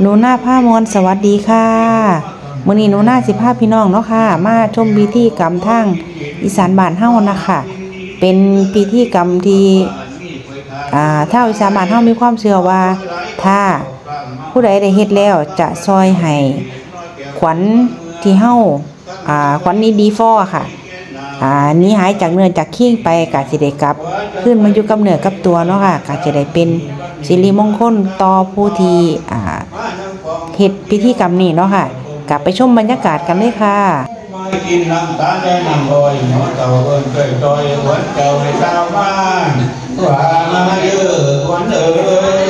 หนูหน้าผ้ามวลสวัสดีค่ะมื้อนี้หนูหน้าสิพาพี่น้องเนาะค่ะ มาชมพิธีกรรมทางอีสานบ้านเฮ้านะคะ เป็นพิธีกรรมที่อ่าชาอีสานบ้านเฮ้ามีความเชื่อว่า ถ้าผู้ใดได้เฮ็ดแล้วจะซอยให้ขวัญที่เฮาอ่าขวัญนี้ดีฟอค่ะอ่านี้หายจากเนื้อจากขี้งไปกะสิได้กลับ ขึ้นมาอยู่กับเนื้อกับตัวเนาะค่ะกะจะได้เป็นสิริมงคลต่อผู้ที่อ่า เฮ็ดพิธีกรรมนี้เนาะค่ะ กลับไปชมบรรยากาศกันเลยค่ะไม่กินน้ำตาลได้น้ำลอยหมอเต่าเอิญเคยจอยหวนเจ้าให้ชาวบ้านว่ามาเยอะหวนเอ๋ย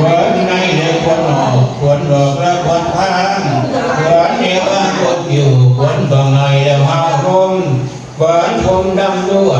หวนในเด็กคนนอกหวนดอกและหวนทางหวนเอวาคนอยู่หวนบางในแล้วหาคมหวนคมดำด้วย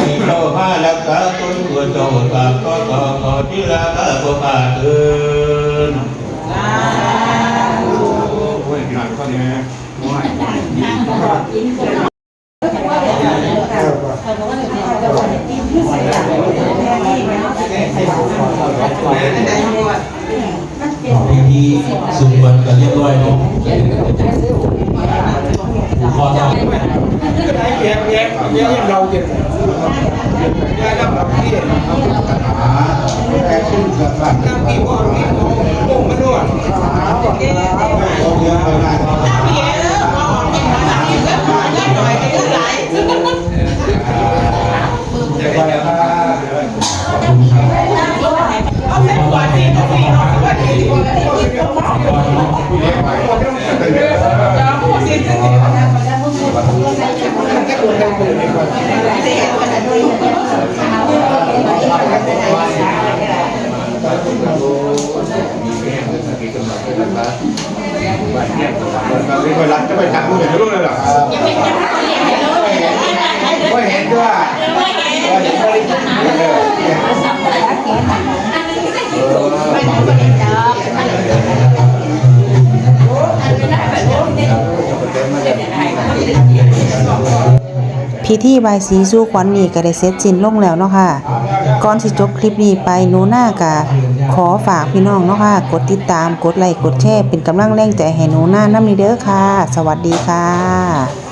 ต่อขอที่ลาลาบ่มาเถินพิธีสุดวันกันเรียบร้อยเนาะขอเราเย็บเย็บเย็บเราเย็บ ตั้งปีว่าปีมุ่งมาด้วยเอาเส้นกว่าที่ต้องมีเอาว่าที่ที่ว่าที่ที่ว่า ที่มีคนรักจะไปจับมือเดี๋ยวรู้เลยหรอไม่เห็นด้วย พิธีบายสีสู้ขวัญนี่ก็ได้เสร็จสิ้นลงแล้วเนาะค่ะ ก่อนสิจบคลิปนี้ไปหนูหน้ากะขอฝากพี่น้องเนาะค่ะ กดติดตาม กดไลค์ กดแชร์ เป็นกำลังแรงใจให้หนูหน้านำนี้เด้อค่ะ สวัสดีค่ะ